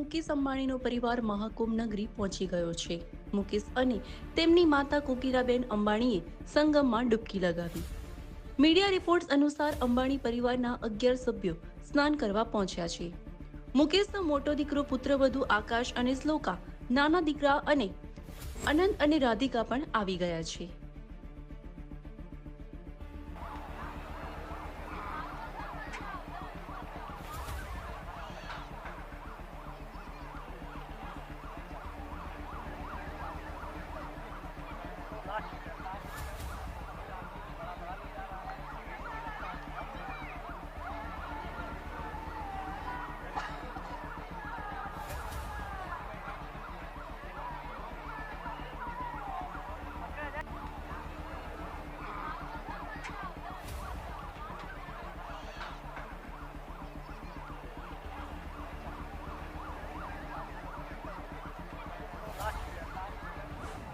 મુકેશ અંબાણીનો પરિવાર મહાકુંભ નગરી પહોંચી ગયો છે. મુકેશ અને તેમની માતા કુકીરાબેન અંબાણીએ સંગમમાં ડૂબકી લગાવી. મીડિયા રિપોર્ટ્સ અનુસાર અંબાણી પરિવારના અગિયાર સભ્યો સ્નાન કરવા પહોંચ્યા છે. મુકેશનો મોટો દીકરો પુત્રવધુ આકાશ અને શ્લોકા, નાના દીકરા અને અનંત અને રાધિકા પણ આવી ગયા છે.